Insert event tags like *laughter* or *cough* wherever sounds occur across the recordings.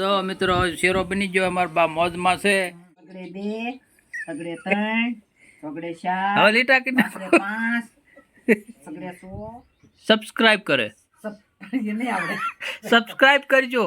જો મિત્રો શેરો બની ગયો. અમારા બા મોજમાં છે. સગડે બે સગડે ત્રણ સગડે ચાર હવે લીટા કેટલા સગડે પાંચ સગડે સો. સબસ્ક્રાઇબ કરે. સબસ્ક્રાઇબ કરજો.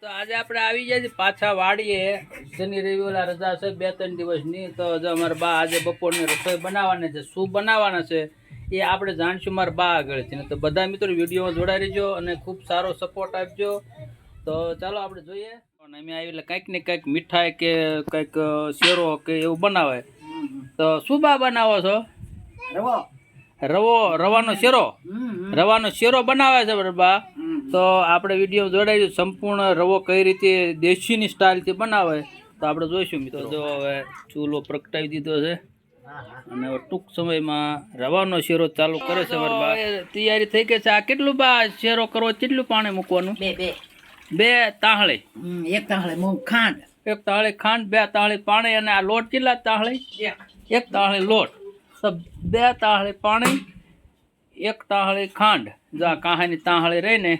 તો આજે આપણે આવી જાય પાછા વાડીએ. શનિ રવિ રજા છે બે ત્રણ દિવસની. તો જો અમારા બા આજે બપોરની રસોઈ બનાવવાની છે શું બનાવવાના છે એ આપણે જાણશું મારા બા આગળથી. તો બધા મિત્રો વિડીયોમાં જોડાઈ રહેજો અને ખૂબ સારો સપોર્ટ આપજો. તો ચાલો આપણે જોઈએ. અને અમે આવી એટલે કંઈક ને કંઈક મીઠાઈ કે કંઈક શેરો કે એવું બનાવે તો શું બા બનાવો છો? રવો. રવો રવાનો શેરો? રવાનો શેરો બનાવે છે બા? તો આપણે વીડિયો જોડાઈ સંપૂર્ણ રવો કઈ રીતે દેશીની સ્ટાઇલથી બનાવે તો આપણે જોઈશું મિત્રો. જો હવે ચૂલો પ્રગટાવી દીધો છે. અને ટૂંક સમયમાં રવાનો શેરો ચાલુ કરે છે તૈયારી થઈ ગઈ છે. આ કેટલું બા શેરો કરવો? કેટલું પાણી મૂકવાનું? બે બે. બે તાહળી. એક તાહળી મૂંગ ખાંડ. એક તાહળી ખાંડ બે તાહળી પાણી અને આ લોટ કેટલા તાહળી? એક એક તાહળી લોટ. તો બે તાહળી પાણી એક તાહળી ખાંડ. જો આ કાહાની તાહળી રહીને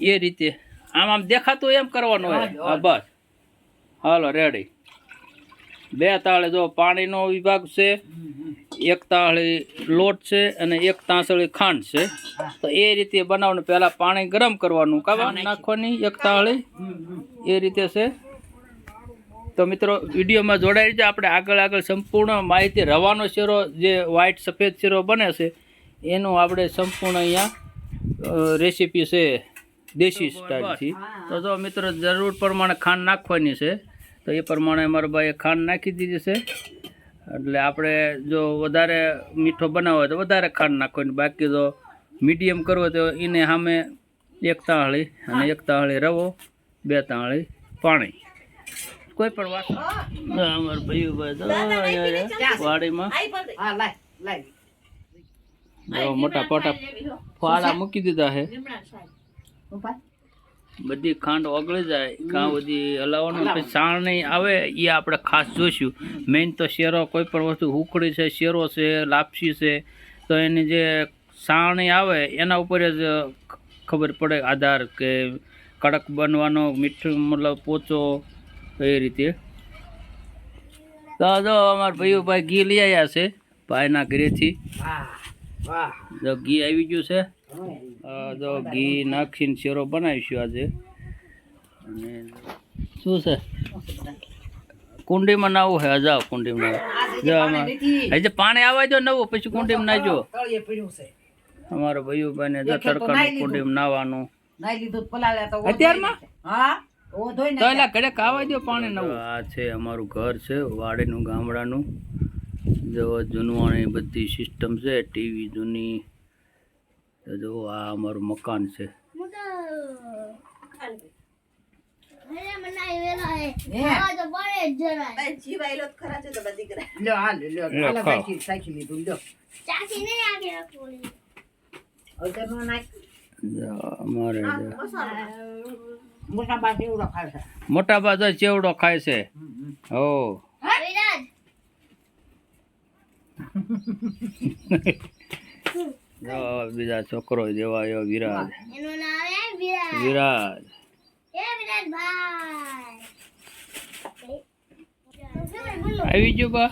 એ રીતે. આમ આમ દેખાતું એમ કરવાનું હોય. હા બસ. હાલો રેડી બે તાળે જો પાણીનો વિભાગ છે એક તાહળી લોટ છે અને એક તાસળી ખાંડ છે. તો એ રીતે બનાવવાનું પહેલાં પાણી ગરમ કરવાનું કાવા નાખવાની. એક હમ એ રીતે છે. તો મિત્રો વિડીયોમાં જોડાઈ રહીજો. આપણે આગળ આગળ સંપૂર્ણ માહિતી રવાનો શેરો જે વ્હાઈટ સફેદ શેરો બને છે એનું આપણે સંપૂર્ણ અહીંયા રેસીપી છે દેશી સ્ટાઇલથી તો જો મિત્રો જરૂર પ્રમાણે ખાંડ નાખવાની છે. તો એ પ્રમાણે અમારા ભાઈએ ખાંડ નાખી દીધી છે. એટલે આપણે જો વધારે મીઠો બનાવવો હોય તો વધારે ખાંડ નાખવાની. બાકી જો મીડિયમ કરવો તો એને સામે એક તાળી અને એક તાળી રવો બે તાળી પાણી. કોઈ પણ વાત અમાર ભાઈ ભાઈ વાડીમાં. મોટા પોટા ફાળા મૂકી દીધા છે. બધી ખાંડ ઓગળી જાય કાં બધી હલાવવાનું પછી સાણની આવે એ આપણે ખાસ જોઈશું મેઇન તો શેરો કોઈ પણ વસ્તુ હુકડી છે શેરો છે લાપસી છે તો એની જે સાણી આવે એના ઉપર જ ખબર પડે આધાર કે કડક બનવાનો મીઠું મતલબ પોચો એ રીતે. તો જો અમારા ભાઈઓ ભાઈ ઘી લઈ આવ્યા છે ભાઈના ઘરેથી. ઘી આવી ગયું છે. આ જો ઘી નાખીને શેરો બનાવીશું આજે. અને શું છે? કુંડીમાં નાવું હે જાઓ કુંડીમાં નાવું. જો આમાં. હજી પાણી આવવા દો નવું પછી કુંડીમાં નાખજો. તળિયે પડ્યું છે. અમારો ભાઈ બને તો તડકાનું. કુંડીમાં નાવાનું. નાઈ લીધું તો પલાળ્યા તો અત્યારમાં? હા ઓ તો એલા ઘડે ખાવા દો પાણી નવું. આ છે અમારું ઘર છે વાડીનું ગામડાનું. જો જૂનવાણી બધી સિસ્ટમ છે ટીવી જૂની. તો જો આ અમારું મકાન છે. મોટા બા જેવડો ખાય છે. મોટા *laughs* *laughs* બાજુ છોકરો ખાય છે હમ, હમ. હો વિરાજ. જેવા આવ્યો વિરાજ વિરાજ આવી ગયો બા.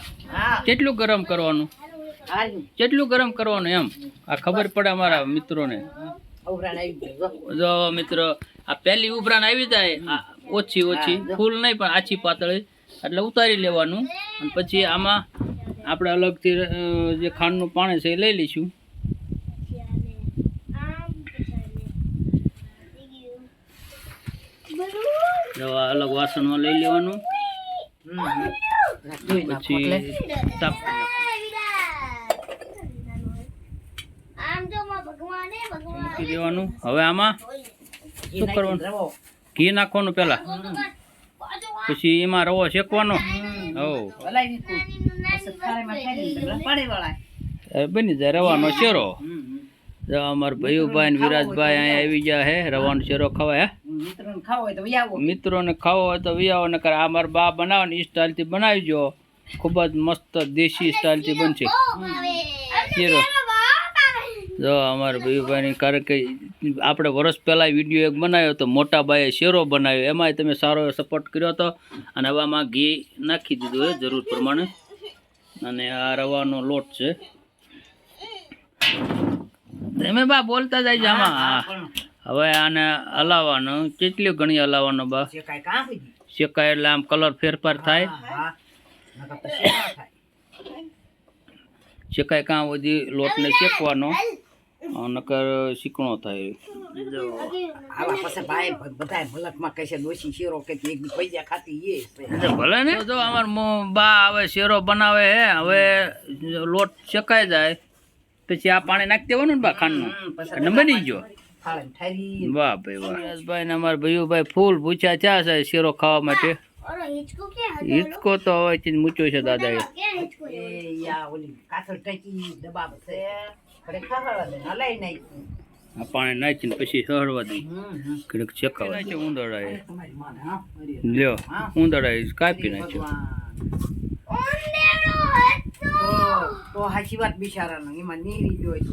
કેટલું ગરમ કરવાનું? કેટલું ગરમ કરવાનું એમ? આ ખબર પડે અમારા મિત્રોને. જો. મિત્ર આ પહેલી ઉભરાણ આવી જાય. આ ઓછી ઓછી. ફૂલ નહીં પણ આછી પાતળી. એટલે ઉતારી લેવાનું. અને પછી આમાં આપણે અલગથી જે ખાંડનું પાણી છે એ લઈ લઈશું. આ અલગ વાસણમાં લઈ લેવાનું. પછી. તાપ મૂકી દેવાનું. હવે આમાં શું કરવાનું? ઘી નાખવાનું પેલા પછી એમાં રવો શેકવાનો. બની જાય રવાનો શેરો. અમારા ભૈયુભાઈ ભાઈ વિરાજભાઈ અહીંયા આવી ગયા હે રવાનો શેરો ખવાય હે? મિત્રોને ખાવો હોય તો વહી મિત્રોને ખાવો હોય તો વિયાવો ને આ મારા બા બનાવે ને એ સ્ટાઇલથી બનાવીજો. ખૂબ જ મસ્ત દેશી સ્ટાઇલથી બનશે. શેરો. જો અમારા ભાઈભાઈની કારણ કે આપણે વર્ષ પહેલાં વીડિયો એક બનાવ્યો તો મોટા બાએ શેરો બનાવ્યો. એમાંય તમે સારો એવો સપોર્ટ કર્યો હતો અને હવામાં ઘી નાખી દીધું એ જરૂર પ્રમાણે. અને આ રવાનો લોટ છે. તમે બા બોલતા જાય છે આમાં. હા. હવે આને હલાવવાનું કેટલી ઘણી હલાવવાનું બા. શેકાય એટલે આમ કલર ફેરફાર થાય? હા. નકર પછી ના થાય? શેકાય કાં બધી લોટને શેકવાનો? નકર શીકણો થાય. ભલે ને? જો અમાર બા હવે શેરો બનાવે હે હવે લોટ શેકાઈ જાય પછી આ પાણી નાખી દેવાનું ને બા ખાંડનું બની ગયો. વાહ ભાઈ વાહ. ભાઈ ને અમારા ભાઈઓ ભાઈ ફૂલ પૂછ્યા ચા છે શેરો ખાવા માટે. હિચકો તો હવે ચીજ મૂચ્યો છે દાદા છે. આ પાણી નાખીને પછી સહળવા દઈ હમ હમ. ઘડીક શેકાવા દે. ઉંદરડા એ તમારી માને હા. અરે લ્યો ઉંદરડા એ કાપી નાખ્યો તો તો હાચી વાત બિચારાનો એમાં નીરી જોઈ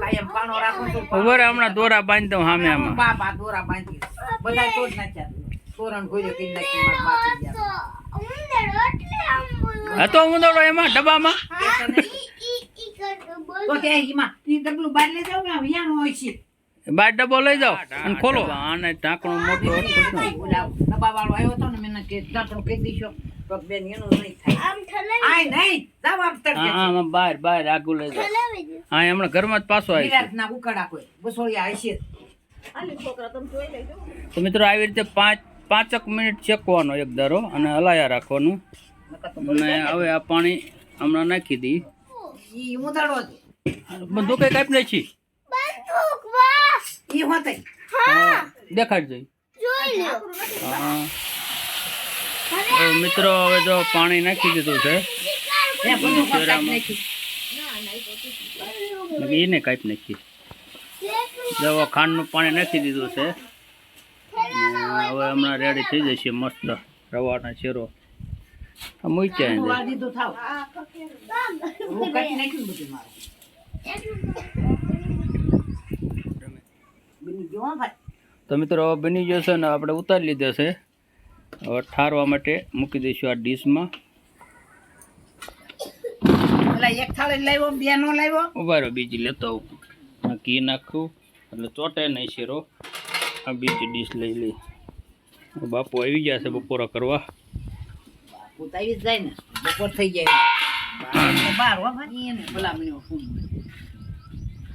કાયમ પાણો રાખો તો હમણાં દોરા બાંધી દઉં સામે આમાં. બા બા દોરા બાંધી બધા તોડ નાખ્યા તોરણ ગોળ્યો કરી નાખી માર ગયા. હતો ઉંદડો એમાં ડબ્બામાં? તો તે એમાં ઈ ડબલું બહાર લઈ જાવ ને વિયાણું હોય છે? બાર ડબ્બો લઈ જાઓ અને ખોલો. આને ઢાંકણું મોટું ડબ્બા વાળો આવ્યો હતો ને મેં કે ઢાંકણું કહી દીશો તો એનું નહીં થાય. આય નહીં જાવ આમ તડકે હા હા આમાં બહાર બહાર આગું લઈ જાઓ. હા હમણાં ઘરમાં જ પાછો આવી કોઈ. હશે તો મિત્રો આવી રીતે પાંચ પાંચક મિનિટ શેકવાનો એક ધારો અને હલાયા રાખવાનું. અને હવે આ પાણી હમણાં નાખી દી. ઈ ઉધાડો બધું કઈ કાપ નાખી? ઈ હોતે. દેખાડજો હા. તો મિત્રો હવે જો પાણી નાખી દીધું છે. એને કાંઈક નાખી. દવા ખાંડનું પાણી નાખી દીધું છે. હવે હમણાં રેડી થઈ જશે મસ્ત રવાના શેરો. આ મૂક્યા બની ગયો તો મિત્રો હવે બની જશે ને આપણે ઉતારી લીધો છે. હવે ઠારવા માટે મૂકી દઈશું આ ડીશમાં. પેલા એક બે નો લાવ્યો ઊભા બીજી લેતો આવું. ઘી નાખું એટલે ચોટે નહીં શેરો. આ બીજી ડીશ લઈ લઈ. બાપુ આવી ગયા છે બપોરા કરવા. જાય ને. બપોર થઈ જાય.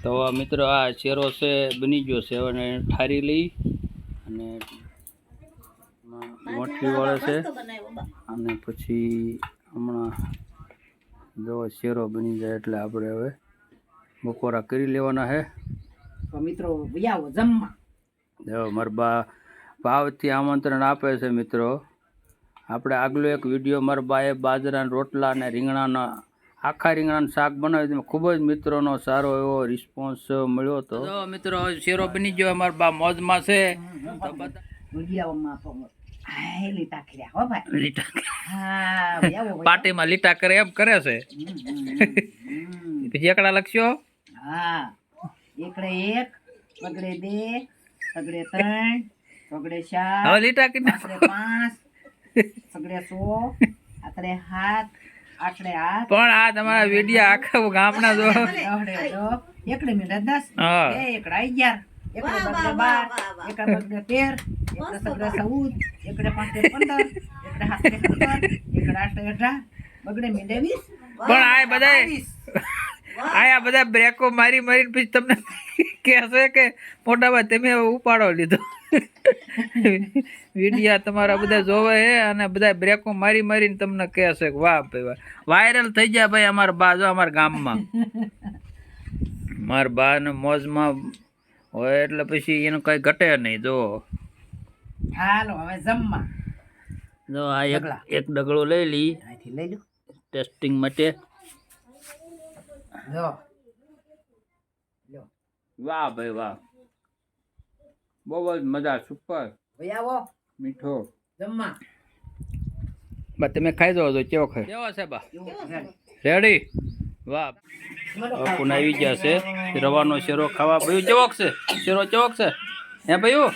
તો મિત્રો આ શેરો છે બની ગયો છે. હવે ઠારી લઈ અને એમાં મોઠી વળે છે. અને પછી હમણાં જો શેરો બની જાય એટલે આપણે હવે બપોરા કરી લેવાના છે તો મિત્રો આવો જમવા. જો મારા બા ભાવથી આમંત્રણ આપે છે મિત્રો. આપણે આગલો એક વીડિયો મારા બાએ બાજરાના રોટલા અને રીંગણાના આખા રીંગણાનું શાક બનાવ્યું તેમાં ખૂબ જ મિત્રોનો સારો એવો રિસ્પોન્સ મળ્યો હતો. મિત્રો શેરો બની ગયો. અમારા બા મોજમાં છે. લીટા કર્યા હો ભાઈ. લીટા હા પાર્ટીમાં લીટા કરે એમ કરે છે. પછી એકડા લખશો? હા. એકડે એક પગડે બે સગડે ત્રણ પગડે ચાર હવે લીટા કે પાંચ સગડે સો આતરે હાથ આઠડે આઠ પણ આ તમારા વિડિયા આખા ગામના જો. એકડે મિનિટ દસ એકડા અગિયાર. એકડે બગડે બાર એકડે બગડે તેર એકડે સગડે ચૌદ એકડે પાંચડે પંદર એકડે હાથડે સત્તર એકડે આઠડે અઢાર બગડે મીંડે વીસ. પણ આ બધાય આયા બધા બ્રેકો મારી મારીને પછી તમને કહેશે કે મોટાભાઈ તમે હવે ઉપાડો લીધો. વિડિયા તમારા બધા જોવે છે અને બધા બ્રેકો મારી મારીને તમને કહેશે કે વાહ ભાઈ વાહ. વાયરલ થઈ જાય ભાઈ અમારા બા જો અમારા ગામમાં. *laughs* મારા બા ને મોજમાં હોય એટલે પછી એનું કઈ ઘટે નહીં જો હાલો હવે જમવા. જો આ એક. એક ડગલો લઈ લઈ અહીંથી લઈ લો ટેસ્ટિંગ માટે. જો. લો વાહ ભાઈ વાહ. બહુ જ મજા સુપર ભાઈ આવો. મીઠો. જમવા. બા તમે ખાઈ જાઓ તો કેવો ખાય? કેવો છે બા? રેડી. વાહ. બાપુને આવી ગયા છે. રવાનો શેરો ખાવા. ભાઈ ચવક છે? શેરો ચવક છે? હે ભાઈ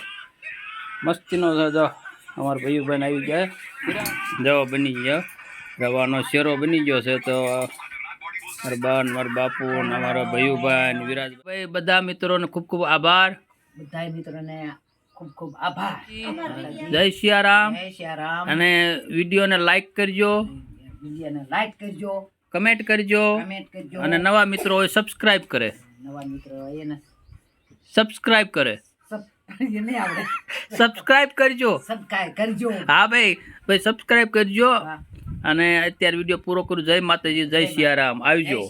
મસ્તીનો જો. અમારા ભાઈ બહેન આવી ગયા. જો બની ગયા. રવાનો શેરો બની ગયો છે તો મારા બાન મારા બાપુ ને અમારા ભાઈભાઈ ને વિરાજભાઈ બધા મિત્રોને ખૂબ ખૂબ આભાર. બધા મિત્રોને ખૂબ ખૂબ આભાર. જય સિયારામ જય સિયારામ અને વિડીયોને લાઈક કરજો. વિડીયોને લાઈક કરજો. કમેન્ટ કરજો. અને નવા મિત્રો હોય સબસ્ક્રાઇબ કરે. નવા મિત્રો એને સબસ્ક્રાઇબ કરે. સબસ્ક્રાઇબ કરજો. સબસ્ક્રાઇબ કરજો. હા ભાઈ. ભાઈ સબસ્ક્રાઇબ કરજો. અને અત્યારે વીડિયો પૂરો કરું. જય માતાજી જય સિયારામ. આવજો.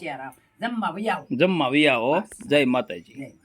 જમવા આવો. જમવા વિયાઓ જય માતાજી.